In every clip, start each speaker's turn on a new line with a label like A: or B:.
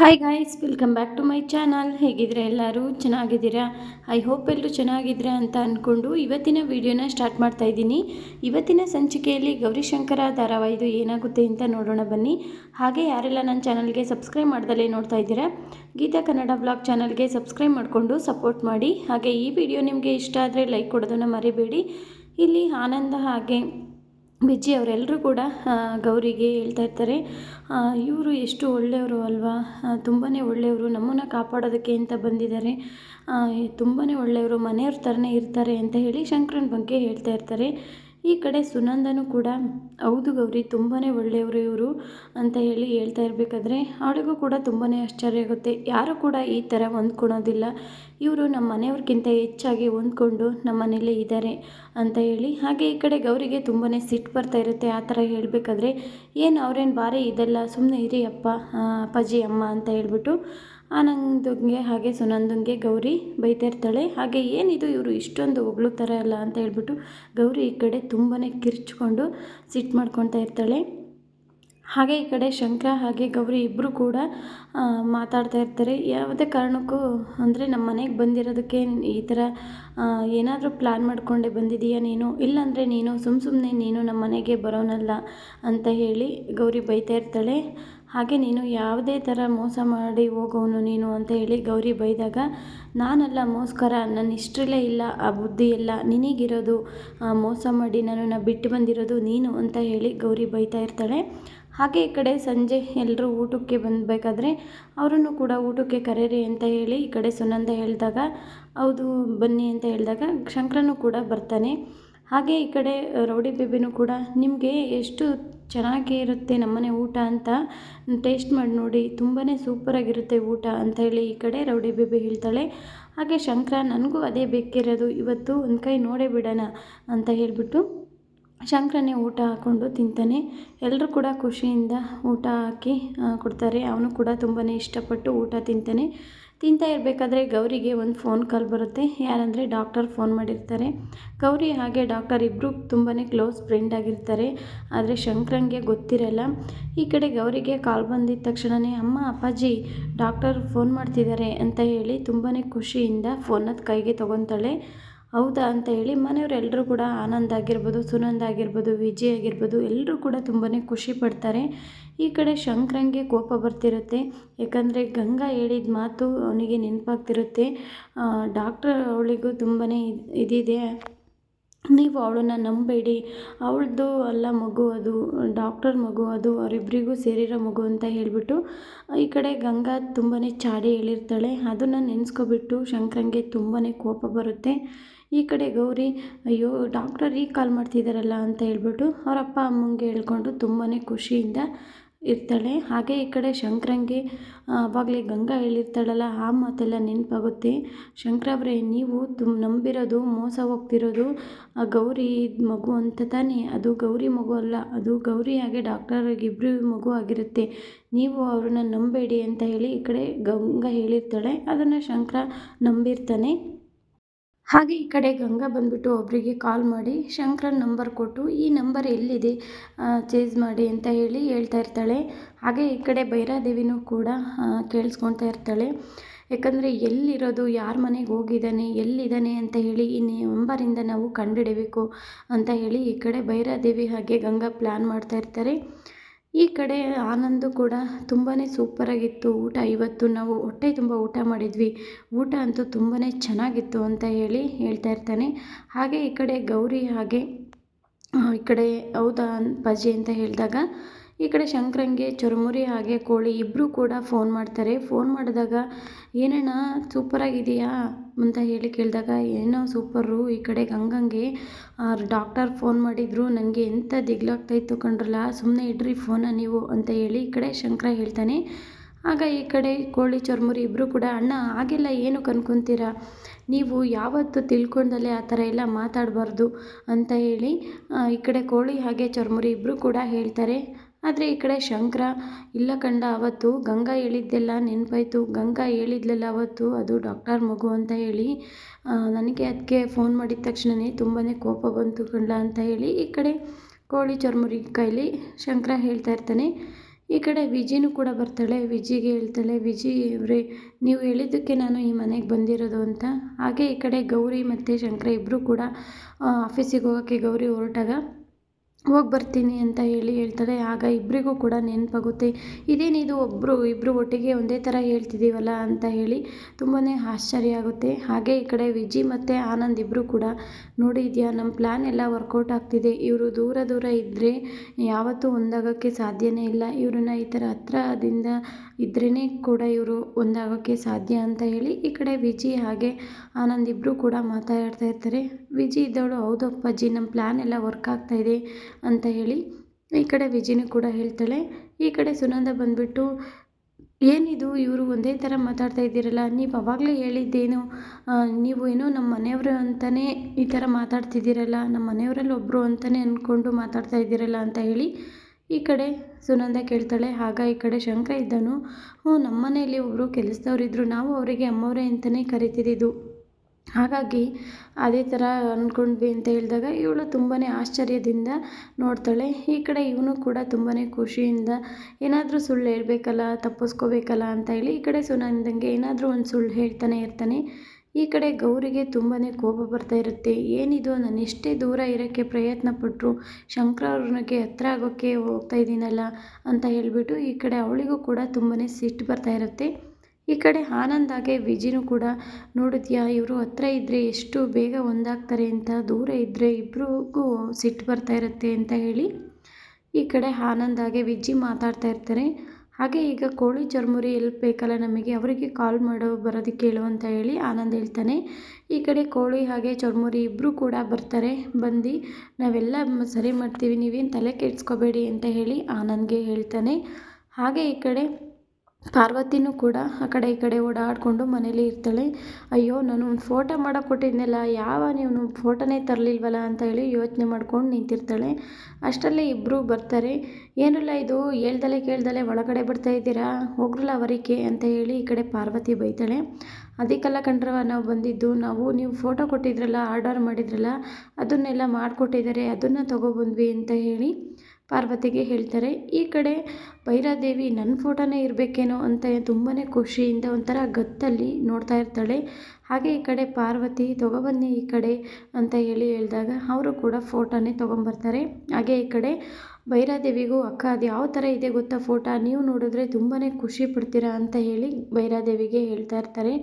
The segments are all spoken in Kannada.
A: Hi guys welcome back to my channel ಹೇಗಿದ್ರೆ ಎಲ್ಲರೂ? ಚೆನ್ನಾಗಿದ್ದೀರಾ? ಐ ಹೋಪ್ ಎಲ್ಲರೂ ಚೆನ್ನಾಗಿದ್ದೀರಾ ಅಂತ ಅಂದ್ಕೊಂಡು ಇವತ್ತಿನ ವಿಡಿಯೋನ ಸ್ಟಾರ್ಟ್ ಮಾಡ್ತಾ ಇದ್ದೀನಿ. ಇವತ್ತಿನ ಸಂಚಿಕೆಯಲ್ಲಿ ಗೌರಿಶಂಕರ ಧಾರಾವಾಹಿದು ಏನಾಗುತ್ತೆ ಅಂತ ನೋಡೋಣ ಬನ್ನಿ. ಹಾಗೆ ಯಾರೆಲ್ಲ ನನ್ನ ಚಾನಲ್ಗೆ ಸಬ್ಸ್ಕ್ರೈಬ್ ಮಾಡ್ದಲೇ ನೋಡ್ತಾ ಇದ್ದೀರಾ, ಗೀತಾ ಕನ್ನಡ ಬ್ಲಾಗ್ ಚಾನಲ್ಗೆ ಸಬ್ಸ್ಕ್ರೈಬ್ ಮಾಡಿಕೊಂಡು ಸಪೋರ್ಟ್ ಮಾಡಿ. ಹಾಗೆ ಈ ವಿಡಿಯೋ ನಿಮಗೆ ಇಷ್ಟ ಆದರೆ ಲೈಕ್ ಕೊಡೋದನ್ನು ಮರಿಬೇಡಿ. ಇಲ್ಲಿ ಆನಂದ ಹಾಗೆ ಬಿಜ್ಜಿ ಅವರೆಲ್ಲರೂ ಕೂಡ ಗೌರಿಗೆ ಹೇಳ್ತಾ ಇರ್ತಾರೆ. ಇವರು ಎಷ್ಟು ಒಳ್ಳೆಯವರು ಅಲ್ವಾ? ತುಂಬಾ ಒಳ್ಳೆಯವರು. ನಮ್ಮನ್ನು ಕಾಪಾಡೋದಕ್ಕೆ ಅಂತ ಬಂದಿದ್ದಾರೆ. ತುಂಬಾ ಒಳ್ಳೆಯವರು. ಮನೆಯವ್ರ ಥರನೇ ಇರ್ತಾರೆ ಅಂತ ಹೇಳಿ ಶಂಕರನ ಬಗ್ಗೆ ಹೇಳ್ತಾ ಇರ್ತಾರೆ. ಈ ಕಡೆ ಸುನಂದನು ಕೂಡ, ಹೌದು ಗೌರಿ ತುಂಬಾ ಒಳ್ಳೆಯವರು ಇವರು ಅಂತ ಹೇಳಿ ಹೇಳ್ತಾ ಇರಬೇಕಾದ್ರೆ, ಅವಳಿಗೂ ಕೂಡ ತುಂಬಾ ಆಶ್ಚರ್ಯ ಆಗುತ್ತೆ. ಯಾರು ಕೂಡ ಈ ಥರ ಹೊಂದ್ಕೊಳೋದಿಲ್ಲ. ಇವರು ನಮ್ಮ ಮನೆಯವ್ರಿಗಿಂತ ಹೆಚ್ಚಾಗಿ ಹೊಂದ್ಕೊಂಡು ನಮ್ಮ ಮನೇಲೇ ಇದ್ದಾರೆ ಅಂತ ಹೇಳಿ. ಹಾಗೆ ಈ ಕಡೆ ಗೌರಿಗೆ ತುಂಬಾ ಸಿಟ್ಟು ಬರ್ತಾ ಇರುತ್ತೆ ಆ ಥರ ಹೇಳಬೇಕಾದ್ರೆ, ಏನು ಅವ್ರೇನು ಬಾರಿ ಇದೆಲ್ಲ ಸುಮ್ಮನೆ ಇರಿ ಅಪ್ಪ ಅಪ್ಪಾಜಿ, ಅಮ್ಮ ಅಂತ ಹೇಳ್ಬಿಟ್ಟು ಆನಂದಂಗೆ ಹಾಗೆ ಸುನಂದಂಗೆ ಗೌರಿ ಬೈತಾ ಇರ್ತಾಳೆ ಹಾಗೆ ಏನಿದು ಇವರು ಇಷ್ಟೊಂದು ಹೊಗಳುತ್ತಾರೆ ಅಲ್ಲ ಅಂತ ಹೇಳ್ಬಿಟ್ಟು ಗೌರಿ ಈ ಕಡೆ ತುಂಬಾ ಕಿರ್ಚ್ಕೊಂಡು ಸಿಟ್ಟು ಮಾಡ್ಕೊತಾ ಇರ್ತಾಳೆ. ಹಾಗೆ ಈ ಕಡೆ ಶಂಕರ ಹಾಗೆ ಗೌರಿ ಇಬ್ಬರು ಕೂಡ ಮಾತಾಡ್ತಾ ಇರ್ತಾರೆ. ಯಾವುದೇ ಕಾರಣಕ್ಕೂ ಅಂದರೆ ನಮ್ಮ ಮನೆಗೆ ಬಂದಿರೋದಕ್ಕೆ ಈ ಥರ ಏನಾದರೂ ಪ್ಲ್ಯಾನ್ ಮಾಡಿಕೊಂಡೆ ಬಂದಿದೀಯಾ ನೀನು? ಇಲ್ಲಾಂದರೆ ನೀನು ಸುಮ್ಮ ಸುಮ್ಮನೆ ನೀನು ನಮ್ಮ ಮನೆಗೆ ಬರೋನಲ್ಲ ಅಂತ ಹೇಳಿ ಗೌರಿ ಬೈತಾ ಇರ್ತಾಳೆ. ಹಾಗೆ ನೀನು ಯಾವುದೇ ಥರ ಮೋಸ ಮಾಡಿ ಹೋಗೋನು ನೀನು ಅಂತ ಹೇಳಿ ಗೌರಿ ಬೈದಾಗ, ನಾನಲ್ಲ ಮೋಸ್ಕರ, ನನ್ನ ಇಷ್ಟರಲ್ಲೇ ಇಲ್ಲ, ಆ ಬುದ್ಧಿ ಎಲ್ಲ ನಿನಗಿರೋದು ಮೋಸ ಮಾಡಿ ನನ್ನನ್ನು ಬಿಟ್ಟು ಬಂದಿರೋದು ನೀನು ಅಂತ ಹೇಳಿ ಗೌರಿ ಬೈತಾ ಇರ್ತಾಳೆ. ಹಾಗೆ ಈ ಕಡೆ ಸಂಜೆ ಎಲ್ಲರೂ ಊಟಕ್ಕೆ ಬಂದಬೇಕಾದ್ರೆ ಅವರನ್ನು ಕೂಡ ಊಟಕ್ಕೆ ಕರೀರಿ ಅಂತ ಹೇಳಿ ಈ ಕಡೆ ಸುನಂದ ಹೇಳಿದಾಗ, ಹೌದು ಬನ್ನಿ ಅಂತ ಹೇಳಿದಾಗ ಶಂಕರನು ಕೂಡ ಬರ್ತಾನೆ. ಹಾಗೆ ಈ ಕಡೆ ರೌಡಿ ಬೇಬಿನೂ ಕೂಡ, ನಿಮಗೆ ಎಷ್ಟು ಚೆನ್ನಾಗಿ ಇರುತ್ತೆ ನಮ್ಮನೆ ಊಟ ಅಂತ. ಟೇಸ್ಟ್ ಮಾಡಿ ನೋಡಿ ತುಂಬಾ ಸೂಪರಾಗಿರುತ್ತೆ ಊಟ ಅಂತ ಹೇಳಿ ಈ ಕಡೆ ರೌಡಿ ಬೇಬಿ ಹೇಳ್ತಾಳೆ. ಹಾಗೆ ಶಂಕರ, ನನಗೂ ಅದೇ ಬೇಕಿರೋದು, ಇವತ್ತು ಒಂದು ಕೈ ನೋಡೇ ಬಿಡೋಣ ಅಂತ ಹೇಳಿಬಿಟ್ಟು ಶಂಕರನೇ ಊಟ ಹಾಕ್ಕೊಂಡು ತಿಂತಾನೆ. ಎಲ್ಲರೂ ಕೂಡ ಖುಷಿಯಿಂದ ಊಟ ಹಾಕಿ ಕೊಡ್ತಾರೆ. ಅವನು ಕೂಡ ತುಂಬಾ ಇಷ್ಟಪಟ್ಟು ಊಟ ತಿಂತಾನೆ. ತಿಂತಾ ಇರಬೇಕಾದ್ರೆ ಗೌರಿಗೆ ಒಂದು ಫೋನ್ ಕಾಲ್ ಬರುತ್ತೆ. ಯಾರಂದರೆ ಡಾಕ್ಟರ್ ಫೋನ್ ಮಾಡಿರ್ತಾರೆ. ಗೌರಿ ಹಾಗೆ ಡಾಕ್ಟರ್ ಇಬ್ಬರು ತುಂಬಾ ಕ್ಲೋಸ್ ಫ್ರೆಂಡ್ ಆಗಿರ್ತಾರೆ. ಆದರೆ ಶಂಕರಂಗೆ ಗೊತ್ತಿರಲ್ಲ. ಈ ಕಡೆ ಗೌರಿಗೆ ಕಾಲ್ ಬಂದಿದ್ದ ತಕ್ಷಣವೇ ಅಮ್ಮ, ಅಪ್ಪಾಜಿ ಡಾಕ್ಟರ್ ಫೋನ್ ಮಾಡ್ತಿದ್ದಾರೆ ಅಂತ ಹೇಳಿ ತುಂಬಾ ಖುಷಿಯಿಂದ ಫೋನದ ಕೈಗೆ ತೊಗೊತಾಳೆ. ಹೌದಾ ಅಂತ ಹೇಳಿ ಮನೆಯವರೆಲ್ಲರೂ ಕೂಡ ಆನಂದ್ ಆಗಿರ್ಬೋದು, ಸುನಂದ ಆಗಿರ್ಬೋದು, ವಿಜಯ್ ಆಗಿರ್ಬೋದು ಎಲ್ಲರೂ ಕೂಡ ತುಂಬಾ ಖುಷಿ ಪಡ್ತಾರೆ. ಈ ಕಡೆ ಶಂಕರಂಗೆ ಕೋಪ ಬರ್ತಿರುತ್ತೆ. ಯಾಕಂದರೆ ಗಂಗಾ ಹೇಳಿದ ಮಾತು ಅವನಿಗೆ ನೆನಪಾಗ್ತಿರುತ್ತೆ. ಡಾಕ್ಟ್ರ್ ಅವಳಿಗೂ ತುಂಬಾ ಇದಿದೆ. ನೀವು ಅವಳನ್ನ ನಂಬೇಡಿ. ಅವಳದು ಅಲ್ಲ ಮಗು ಅದು, ಡಾಕ್ಟರ್ ಮಗು ಅದು ಅವರಿಬ್ಬರಿಗೂ ಸೇರಿರೋ ಮಗು ಅಂತ ಹೇಳಿಬಿಟ್ಟು ಈ ಕಡೆ ಗಂಗಾ ತುಂಬಾ ಚಾಡಿ ಹೇಳಿರ್ತಾಳೆ. ಅದನ್ನು ನೆನೆಸ್ಕೊಬಿಟ್ಟು ಶಂಕರಂಗೆ ತುಂಬಾ ಕೋಪ ಬರುತ್ತೆ. ಈ ಕಡೆ ಗೌರಿ, ಅಯ್ಯೋ ಡಾಕ್ಟರ್ ಈಗ ಕಾಲ್ ಮಾಡ್ತಿದ್ದಾರಲ್ಲ ಅಂತ ಹೇಳ್ಬಿಟ್ಟು ಅವ್ರ ಅಪ್ಪ ಅಮ್ಮಂಗೆ ಹೇಳ್ಕೊಂಡು ತುಂಬಾ ಖುಷಿಯಿಂದ ಇರ್ತಾಳೆ. ಹಾಗೆ ಈ ಕಡೆ ಶಂಕರಂಗೆ ಆವಾಗಲೇ ಗಂಗಾ ಹೇಳಿರ್ತಾಳಲ್ಲ, ಆ ಮಾತೆಲ್ಲ ನೆನಪಾಗುತ್ತೆ. ಶಂಕರವ್ರೆ ನೀವು ತುಂಬ ನಂಬಿರೋದು, ಮೋಸ ಹೋಗ್ತಿರೋದು, ಆ ಗೌರಿ ಮಗು ಅಂತ ತಾನೇ. ಅದು ಗೌರಿ ಮಗು ಅಲ್ಲ, ಅದು ಗೌರಿ ಹಾಗೆ ಡಾಕ್ಟರ್ಗೆ ಇಬ್ಬರು ಮಗು ಆಗಿರುತ್ತೆ. ನೀವು ಅವ್ರನ್ನ ನಂಬೇಡಿ ಅಂತ ಹೇಳಿ ಈ ಕಡೆ ಗಂಗಾ ಹೇಳಿರ್ತಾಳೆ. ಅದನ್ನು ಶಂಕರ ನಂಬಿರ್ತಾನೆ. ಹಾಗೆ ಈ ಕಡೆ ಗಂಗಾ ಬಂದುಬಿಟ್ಟು ಒಬ್ಬರಿಗೆ ಕಾಲ್ ಮಾಡಿ, ಶಂಕರನ್ ನಂಬರ್ ಕೊಟ್ಟು, ಈ ನಂಬರ್ ಎಲ್ಲಿದೆ? ಚೇಂಜ್ ಮಾಡಿ ಅಂತ ಹೇಳಿ ಹೇಳ್ತಾ ಇರ್ತಾಳೆ. ಹಾಗೆ ಈ ಕಡೆ ಭೈರಾದೇವಿನೂ ಕೂಡ ಕೇಳಿಸ್ಕೊಳ್ತಾ ಇರ್ತಾಳೆ. ಯಾಕಂದರೆ ಎಲ್ಲಿರೋದು? ಯಾರ ಮನೆಗೆ ಹೋಗಿದ್ದಾನೆ? ಎಲ್ಲಿದ್ದಾನೆ ಅಂತ ಹೇಳಿ ಈ ನಂಬರಿಂದ ನಾವು ಕಂಡುಹಿಡಬೇಕು ಅಂತ ಹೇಳಿ ಈ ಕಡೆ ಭೈರಾದೇವಿ ಹಾಗೆ ಗಂಗಾ ಪ್ಲ್ಯಾನ್ ಮಾಡ್ತಾ ಇರ್ತಾರೆ. ಈ ಕಡೆ ಆನಂದು ಕೂಡ ತುಂಬಾ ಸೂಪರಾಗಿತ್ತು. ಊಟ ಇವತ್ತು ನಾವು ಹೊಟ್ಟೆ ತುಂಬ ಊಟ ಮಾಡಿದ್ವಿ. ಊಟ ಅಂತೂ ತುಂಬಾ ಚೆನ್ನಾಗಿತ್ತು ಅಂತ ಹೇಳಿ ಹೇಳ್ತಾ ಇರ್ತಾನೆ. ಹಾಗೆ ಈ ಕಡೆ ಗೌರಿ ಹಾಗೆ ಈ ಕಡೆ ಹೌದಾ ಬಜ್ಜಿ ಅಂತ ಹೇಳಿದಾಗ ಈ ಕಡೆ ಶಂಕ್ರಂಗೆ, ಚುರುಮುರಿ ಹಾಗೆ ಕೋಳಿ ಇಬ್ಬರೂ ಕೂಡ ಫೋನ್ ಮಾಡ್ತಾರೆ. ಫೋನ್ ಮಾಡಿದಾಗ ಏನಣ್ಣ ಸೂಪರಾಗಿದೆಯಾ? ಅಂತ ಹೇಳಿ ಕೇಳಿದಾಗ, ಏನೋ ಸೂಪರು. ಈ ಕಡೆ ಗಂಗಂಗೆ ಡಾಕ್ಟರ್ ಫೋನ್ ಮಾಡಿದ್ರು. ನನಗೆ ಎಂಥ ದಿಗ್ಲಾಗ್ತಾಯಿತ್ತು ಕಂಡ್ರಲ್ಲ ಸುಮ್ಮನೆ ಇಡ್ರಿ ಫೋನ ನೀವು ಅಂತ ಹೇಳಿ ಈ ಕಡೆ ಶಂಕರ ಹೇಳ್ತಾನೆ. ಆಗ ಈ ಕಡೆ ಕೋಳಿ, ಚುರುಮುರಿ ಇಬ್ಬರು ಕೂಡ, ಅಣ್ಣ, ಹಾಗೆಲ್ಲ ಏನು ಅನ್ಕೊತೀರಾ ನೀವು ಯಾವತ್ತು ತಿಳ್ಕೊಂಡಲ್ಲೇ ಆ ಥರ ಎಲ್ಲ ಮಾತಾಡಬಾರ್ದು ಅಂತ ಹೇಳಿ ಈ ಕಡೆ ಕೋಳಿ ಹಾಗೆ ಚುರುಮುರಿ ಇಬ್ಬರು ಕೂಡ ಹೇಳ್ತಾರೆ. ಆದರೆ ಈ ಕಡೆ ಶಂಕರ ಇಲ್ಲ ಕಂಡ ಅವತ್ತು ಗಂಗಾ ಹೇಳಿದ್ದೆಲ್ಲ ನೆನಪಾಯ್ತು. ಗಂಗಾ ಹೇಳಿದ್ಲಲ್ಲ ಅವತ್ತು, ಅದು ಡಾಕ್ಟರ್ ಮಗು ಅಂತ ಹೇಳಿ. ನನಗೆ ಅದಕ್ಕೆ ಫೋನ್ ಮಾಡಿದ ತಕ್ಷಣವೇ ತುಂಬಾ ಕೋಪ ಬಂತು ಕಂಡ ಅಂತ ಹೇಳಿ ಈ ಕಡೆ ಕೋಳಿ ಚರ್ಮುರಿ ಕೈಲಿ ಶಂಕರ ಹೇಳ್ತಾ ಇರ್ತಾನೆ. ಈ ಕಡೆ ವಿಜಿನೂ ಕೂಡ ಬರ್ತಾಳೆ. ವಿಜಿಗೆ ಹೇಳ್ತಾಳೆ, ವಿಜಿ ಅವರೇ, ನೀವು ಹೇಳಿದ್ದಕ್ಕೆ ನಾನು ಈ ಮನೆಗೆ ಬಂದಿರೋದು ಅಂತ. ಹಾಗೆ ಈ ಕಡೆ ಗೌರಿ ಮತ್ತು ಶಂಕರ ಇಬ್ಬರು ಕೂಡ ಆಫೀಸಿಗೆ ಹೋಗೋಕ್ಕೆ ಗೌರಿ ಹೊರಟಾಗ ಹೋಗಿ ಬರ್ತೀನಿ ಅಂತ ಹೇಳಿ ಹೇಳ್ತಾಳೆ ಆಗ ಇಬ್ಬರಿಗೂ ಕೂಡ ನೆನಪಾಗುತ್ತೆ. ಇದೇನಿದು ಒಬ್ಬರು ಇಬ್ಬರು ಒಟ್ಟಿಗೆ ಒಂದೇ ಥರ ಹೇಳ್ತಿದ್ದೀವಲ್ಲ ಅಂತ ಹೇಳಿ ತುಂಬಾ ಆಶ್ಚರ್ಯ ಆಗುತ್ತೆ. ಹಾಗೆ ಈ ಕಡೆ ವಿಜಿ ಮತ್ತು ಆನಂದ್ ಇಬ್ಬರು ಕೂಡ ನೋಡಿದ್ಯಾ ನಮ್ಮ ಪ್ಲ್ಯಾನ್ ಎಲ್ಲ ವರ್ಕೌಟ್ ಆಗ್ತಿದೆ. ಇವರು ದೂರ ದೂರ ಇದ್ದರೆ ಯಾವತ್ತೂ ಒಂದಾಗೋಕ್ಕೆ ಸಾಧ್ಯವೇ ಇಲ್ಲ. ಇವ್ರನ್ನ ಈ ಥರ ಹತ್ರದಿಂದ ಇದ್ರೇ ಕೂಡ ಇವರು ಒಂದಾಗೋಕ್ಕೆ ಸಾಧ್ಯ ಅಂತ ಹೇಳಿ ಈ ಕಡೆ ವಿಜಿ ಹಾಗೆ ಆನಂದ್ ಇಬ್ಬರು ಕೂಡ ಮಾತಾಡ್ತಾ ಇರ್ತಾರೆ. ವಿಜಿ ಇದ್ದವಳು, ಹೌದು ಅಪ್ಪಾಜಿ ನಮ್ಮ ಪ್ಲ್ಯಾನ್ ಎಲ್ಲ ವರ್ಕ್ ಇದೆ ಅಂತ ಹೇಳಿ ಈ ಕಡೆ ವಿಜಿನೂ ಕೂಡ ಹೇಳ್ತಾಳೆ. ಈ ಕಡೆ ಸುನಂದ ಬಂದುಬಿಟ್ಟು, ಏನಿದು, ಇವರು ಒಂದೇ ಥರ ಮಾತಾಡ್ತಾ ಇದ್ದೀರಲ್ಲ, ನೀವು ಅವಾಗಲೇ ಹೇಳಿದ್ದೇನು ನೀವು ಏನೋ ನಮ್ಮ ಮನೆಯವರು ಅಂತಲೇ ಈ ಥರ ಮಾತಾಡ್ತಿದ್ದೀರಲ್ಲ ನಮ್ಮ ಮನೆಯವರಲ್ಲಿ ಒಬ್ಬರು ಅಂತಲೇ ಅಂದ್ಕೊಂಡು ಮಾತಾಡ್ತಾ ಇದ್ದೀರಲ್ಲ ಅಂತ ಹೇಳಿ ಈ ಕಡೆ ಸುನಂದ ಕೇಳ್ತಾಳೆ ಆಗ ಈ ಕಡೆ ಶಂಕರ ಇದ್ದನು. ಹ್ಞೂ ನಮ್ಮ ಮನೆಯಲ್ಲಿ ಒಬ್ಬರು ಕೆಲಸದವ್ರಿದ್ರು ನಾವು ಅವರಿಗೆ ಅಮ್ಮವರೇ ಅಂತಲೇ ಕರಿತಿದ್ದಿದ್ದು. ಹಾಗಾಗಿ ಅದೇ ಥರ ಅಂದ್ಕೊಂಡ್ವಿ ಅಂತ ಹೇಳಿದಾಗ ಇವಳು ತುಂಬಾ ಆಶ್ಚರ್ಯದಿಂದ ನೋಡ್ತಾಳೆ. ಈ ಕಡೆ ಇವನು ಕೂಡ ತುಂಬಾ ಖುಷಿಯಿಂದ, ಏನಾದರೂ ಸುಳ್ಳು ಹೇಳಬೇಕಲ್ಲ, ತಪ್ಪಿಸ್ಕೋಬೇಕಲ್ಲ ಅಂತ ಹೇಳಿ ಈ ಕಡೆ ಸುನಂದಂಗೆ ಏನಾದರೂ ಒಂದು ಸುಳ್ಳು ಹೇಳ್ತಾನೆ ಇರ್ತಾನೆ. ಈ ಕಡೆ ಗೌರಿಗೆ ತುಂಬಾ ಕೋಪ ಬರ್ತಾ ಇರುತ್ತೆ. ಏನಿದು? ನಾನು ಎಷ್ಟೇ ದೂರ ಇರೋಕ್ಕೆ ಪ್ರಯತ್ನ ಪಟ್ಟರು ಶಂಕರ ಅವ್ರಿಗೆ ಹತ್ರ ಆಗೋಕ್ಕೆ ಹೋಗ್ತಾ ಇದ್ದೀನಲ್ಲ ಅಂತ ಹೇಳಿಬಿಟ್ಟು ಈ ಕಡೆ ಅವಳಿಗೂ ಕೂಡ ತುಂಬಾ ಸಿಟ್ಟು ಬರ್ತಾ ಇರುತ್ತೆ. ಈ ಕಡೆ ಆನಂದಾಗೆ ವಿಜಿನೂ ಕೂಡ ನೋಡಿದ್ಯಾ ಇವರು ಹತ್ರ ಇದ್ದರೆ ಎಷ್ಟು ಬೇಗ ಒಂದಾಗ್ತಾರೆ ಅಂತ, ದೂರ ಇದ್ದರೆ ಇಬ್ಬರಿಗೂ ಸಿಟ್ಟು ಬರ್ತಾ ಇರುತ್ತೆ ಅಂತ ಹೇಳಿ ಈ ಕಡೆ ಆನಂದಾಗೆ ವಿಜಿ ಮಾತಾಡ್ತಾ ಇರ್ತಾರೆ. ಹಾಗೆ ಈಗ ಕೋಳಿ ಚುರ್ಮುರಿ ಎಲ್ಲಿ ಬೇಕಲ್ಲ ನಮಗೆ? ಅವರಿಗೆ ಕಾಲ್ ಮಾಡೋ ಬರೋದಕ್ಕೆ ಹೇಳು ಅಂತ ಹೇಳಿ ಆನಂದ್ ಹೇಳ್ತಾನೆ. ಈ ಕಡೆ ಕೋಳಿ ಹಾಗೆ ಚುರ್ಮುರಿ ಇಬ್ಬರೂ ಕೂಡ ಬರ್ತಾರೆ. ಬಂದು ನಾವೆಲ್ಲ ಸರಿ ಮಾಡ್ತೀವಿ, ನೀವೇನು ತಲೆ ಕೆಡಿಸ್ಕೋಬೇಡಿ ಅಂತ ಹೇಳಿ ಆನಂದ್ಗೆ ಹೇಳ್ತಾನೆ. ಹಾಗೆ ಈ ಕಡೆ ಪಾರ್ವತಿನೂ ಕೂಡ ಆ ಕಡೆ ಈ ಕಡೆ ಓಡಾಡಿಕೊಂಡು ಮನೇಲಿ ಇರ್ತಾಳೆ. ಅಯ್ಯೋ, ನಾನು ಒಂದು ಫೋಟೋ ಮಾಡೋಕೆ ಕೊಟ್ಟಿದ್ದೆನಲ್ಲ ಯಾವ ನೀವು ಫೋಟೋನೇ ತರಲಿಲ್ವಲ್ಲ ಅಂತ ಹೇಳಿ ಯೋಚನೆ ಮಾಡ್ಕೊಂಡು ನಿಂತಿರ್ತಾಳೆ. ಅಷ್ಟರಲ್ಲೇ ಇಬ್ಬರು ಬರ್ತಾರೆ. ಏನಲ್ಲ ಇದು, ಹೇಳ್ದಲೆ ಕೇಳ್ದಲೆ ಒಳಗಡೆ ಬರ್ತಾ ಇದ್ದೀರಾ? ಹೋಗ್ರಲ್ಲ ಅವರಿಗೆ ಅಂತ ಹೇಳಿ ಈ ಕಡೆ ಪಾರ್ವತಿ ಬೈತಾಳೆ. ಅದಕ್ಕೆಲ್ಲ ಕಂಡ್ರವ, ನಾವು ಬಂದಿದ್ದು, ನಾವು ನೀವು ಫೋಟೋ ಕೊಟ್ಟಿದ್ರಲ್ಲ ಆರ್ಡರ್ ಮಾಡಿದ್ರಲ್ಲ, ಅದನ್ನೆಲ್ಲ ಮಾಡಿಕೊಟ್ಟಿದ್ದಾರೆ, ಅದನ್ನು ತೊಗೊಬಂದ್ವಿ ಅಂತ ಹೇಳಿ ಪಾರ್ವತಿಗೆ ಹೇಳ್ತಾರೆ, ಈ ಕಡೆ ಭೈರಾದೇವಿ ನನ್ನ ಫೋಟೋನೇ ಇರಬೇಕೇನೋ ಅಂತ ತುಂಬಾ ಖುಷಿಯಿಂದ ಒಂಥರ ಗತ್ತಲ್ಲಿ ನೋಡ್ತಾ ಇರ್ತಾಳೆ. ಹಾಗೆ ಈ ಕಡೆ ಪಾರ್ವತಿ ತೊಗೊಬನ್ನಿ ಈ ಕಡೆ ಅಂತ ಹೇಳಿ ಹೇಳಿದಾಗ ಅವರು ಕೂಡ ಫೋಟೋನೇ ತೊಗೊಂಬರ್ತಾರೆ. ಹಾಗೆ ಈ ಕಡೆ ಭೈರಾದೇವಿಗೂ, ಅಕ್ಕ, ಅದು ಯಾವ ಥರ ಇದೆ ಗೊತ್ತಾ ಫೋಟೋ? ನೀವು ನೋಡಿದ್ರೆ ತುಂಬಾ ಖುಷಿ ಪಡ್ತೀರಾ? ಅಂತ ಹೇಳಿ ಭೈರಾದೇವಿಗೆ ಹೇಳ್ತಾ ಇರ್ತಾರೆ.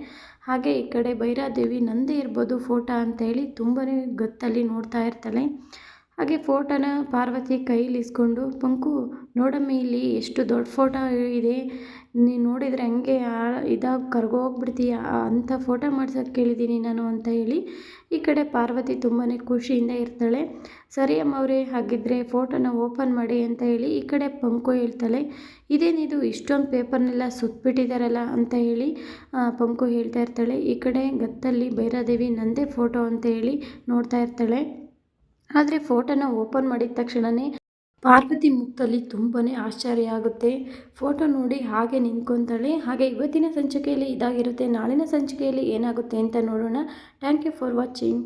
A: ಹಾಗೆ ಈ ಕಡೆ ಭೈರಾದೇವಿ ನಂದೇ ಇರ್ಬೋದು ಫೋಟೋ ಅಂತ ಹೇಳಿ ತುಂಬಾ ಗತ್ತಲ್ಲಿ ನೋಡ್ತಾ ಇರ್ತಾಳೆ. ಹಾಗೆ ಫೋಟೋನ ಪಾರ್ವತಿ ಕೈಲಿ ಇಸ್ಕೊಂಡು, ಪಂಕು, ನೋಡಮ್ಮಿ, ಇಲ್ಲಿ ಎಷ್ಟು ದೊಡ್ಡ ಫೋಟೋ ಇದೆ. ನೀನು ನೋಡಿದರೆ ಹಂಗೆ ಇದಾಗಿ ಕರ್ಗೋಗ್ಬಿಡ್ತೀಯ. ಅಂಥ ಫೋಟೋ ಮಾಡ್ಸೋಕ್ಕೆ ಕೇಳಿದ್ದೀನಿ ನಾನು ಅಂತ ಹೇಳಿ ಈ ಕಡೆ ಪಾರ್ವತಿ ತುಂಬಾ ಖುಷಿಯಿಂದ ಇರ್ತಾಳೆ. ಸರಿ ಅಮ್ಮವ್ರೆ ಹಾಗಿದ್ದರೆ ಫೋಟೋನ ಓಪನ್ ಮಾಡಿ ಅಂತ ಹೇಳಿ ಈ ಕಡೆ ಪಂಕು ಹೇಳ್ತಾಳೆ. ಇದೇನಿದು ಇಷ್ಟೊಂದು ಪೇಪರ್ನೆಲ್ಲ ಸುತ್ತಬಿಟ್ಟಿದ್ದಾರಲ್ಲ ಅಂತ ಹೇಳಿ ಪಂಕು ಹೇಳ್ತಾ ಇರ್ತಾಳೆ. ಈ ಕಡೆ ಗತ್ತಲ್ಲಿ ಭೈರಾದೇವಿ ನಂದೇ ಫೋಟೋ ಅಂತ ಹೇಳಿ ನೋಡ್ತಾ ಇರ್ತಾಳೆ. ಆದರೆ ಫೋಟೋನ ಓಪನ್ ಮಾಡಿದ ತಕ್ಷಣವೇ ಪಾರ್ವತಿ ಮುಖದಲ್ಲಿ ತುಂಬಾ ಆಶ್ಚರ್ಯ ಆಗುತ್ತೆ. ಫೋಟೋ ನೋಡಿ ಹಾಗೆ ನಿಂತ್ಕೊತಾಳೆ. ಹಾಗೆ ಇವತ್ತಿನ ಸಂಚಿಕೆಯಲ್ಲಿ ಇದಾಗಿರುತ್ತೆ. ನಾಳಿನ ಸಂಚಿಕೆಯಲ್ಲಿ ಏನಾಗುತ್ತೆ ಅಂತ ನೋಡೋಣ. Thank you for watching